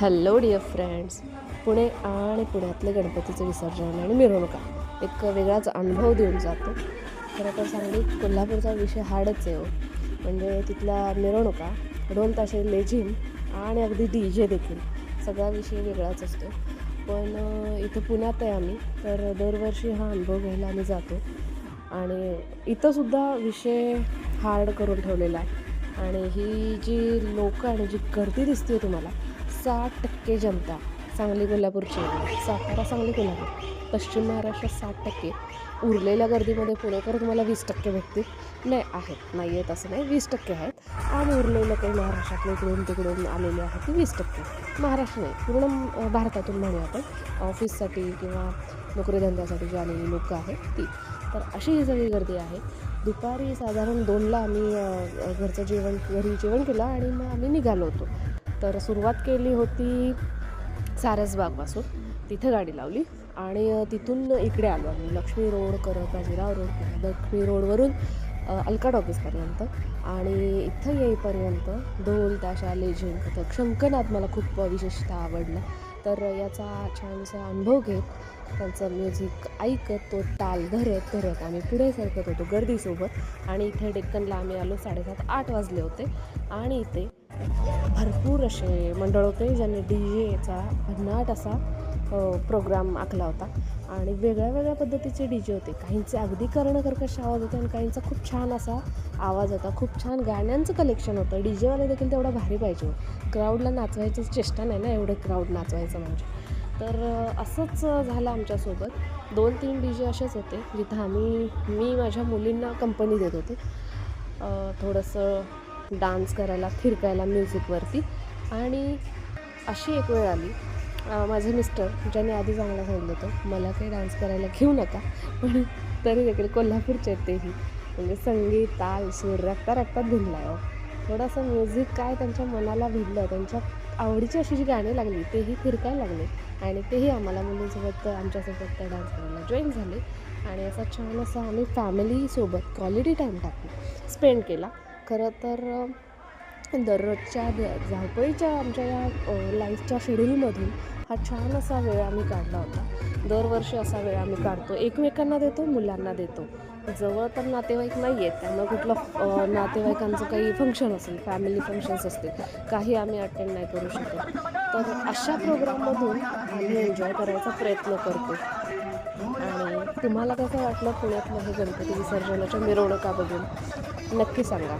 Hello dear friends Pune आणि पुण्यातले गणपतीचं विसर्जन आणि मिरवणुका. एक वेगळाच अनुभव देऊन जातो. खरं तर सांगली कोल्हापूरचा विषय हार्डच आहे हो. म्हणजे तिथल्या मिरवणुका दोन ताशे लेझिम आणि अगदी डी जे देखील. सगळा विषय वेगळाच असतो. पण इथं पुण्यात आहे आम्ही. तर दरवर्षी हा अनुभव घ्यायला आम्ही जातो. आणि इथंसुद्धा विषय हार्ड करून ठेवलेला आहे. आणि ही जी लोकं आणि जी गर्दी दिसते तुम्हाला साठ टक्के जनता सांगली कोल्हापूरची सातारा सांगली कोल्हापूर. पश्चिम महाराष्ट्रात साठ टक्के. उरलेल्या गर्दीमध्ये पुणेकर तुम्हाला वीस टक्के भेटतील. नाही आहेत. नाही आहेत असं नाही. वीस टक्के आहेत. आणि उरलेलं काही महाराष्ट्रातले इकडून तिकडून आलेले आहेत ते वीस टक्के. महाराष्ट्र नाही. पूर्ण भारतातून म्हणूया आपण. ऑफिससाठी किंवा नोकरीधंद्यासाठी जी आलेली लोकं आहेत ती. तर अशी ही सगळी गर्दी आहे. दुपारी साधारण दोनला आम्ही घरचं जेवण घरी जेवण केलं आणि मग आम्ही निघालो होतो. तर सुरुवात केली होती सारसबागपासून तिथे गाडी लावली आणि तिथून इकडे आलो आम्ही. लक्ष्मी रोड करत बाजीराव रोड लक्ष्मी रोडवरून अ, अलकाट ऑफिसपर्यंत आणि इथं येईपर्यंत ढोल ताशा लेझिम कथक शंकनाथ मला खूप विशेषतः आवडलं. तर याचा छानसा अनुभव घेत त्यांचं म्युझिक ऐकत तो ताल धरत धरत आम्ही पुढे सरकत होतो गर्दीसोबत. आणि इथे डेक्कनला आम्ही आलो साडेसात आठ वाजले होते. आणि इथे भरपूर असे मंडळ होते ज्यांनी डी जेचा भन्नाट असा प्रोग्राम आखला होता. आणि वेगळ्या वेगळ्या पद्धतीचे डी जे होते. काहींचे अगदी कर्णकर्कश आवाज होते आणि काहींचा खूप छान असा आवाज होता. खूप छान गाण्यांचं कलेक्शन होतं. डी जेवाले देखील तेवढा भारी पाहिजे. क्राऊडला नाचवायची चेष्टा नाही ना एवढं क्राऊड नाचवायचं म्हणजे. तर असंच झालं आमच्यासोबत. दोन तीन डी जे असेच होते. जिथं आम्ही मी माझ्या मुलींना कंपनी देत होते. थोडंसं डान्स करायला थिरकायला म्युझिकवरती आणि अशी एक वेळ आली. माझे मिस्टर ज्यांनी आधी चांगलं सांगितलं होतं मला काही डान्स करायला घेऊ नका. पण तरी देखील कोल्हापूरचे तेही. म्हणजे संगीत ताल सूर रक्ता रक्तात भिनला आहे हो. थोडंसं म्युझिक काय त्यांच्या मनाला भिडलं त्यांच्या आवडीची अशी जी गाणी लागली तेही फिरकायला लागले. आणि तेही आम्हाला मुलींसोबत आमच्यासोबत त्या डान्स करायला जॉईन झाले. आणि असा छान असा आम्ही फॅमिलीसोबत क्वालिटी टाईम टाकला स्पेंड केला. खरं तर दररोजच्या ध- धावपळीच्या आमच्या या लाईफच्या शेड्यूलमधून हा छान असा वेळ आम्ही काढला होता. दरवर्षी असा वेळ आम्ही काढतो. एकमेकांना देतो मुलांना देतो. जवळ तर नातेवाईक नाही आहेत त्यामुळे कुठलं नातेवाईकांचं काही फंक्शन असेल फॅमिली फंक्शन्स असतील काही आम्ही अटेंड नाही करू शकत. तर अशा प्रोग्राममधून आम्ही एन्जॉय करायचा प्रयत्न करतो. आणि तुम्हाला कसं वाटलं पुण्यातलं हे गणपती विसर्जनाच्या मिरवणुका बघून? नक्की सांगा.